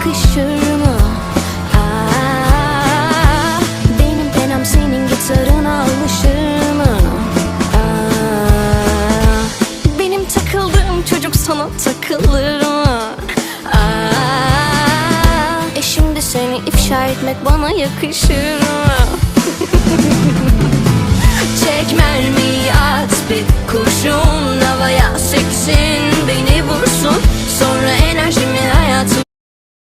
yakışır mı? Aa, benim penam senin gitarına alışır mı? Aa, benim takıldığım çocuk sana takılır mı? Aa, e şimdi seni ifşa etmek bana yakışır mı?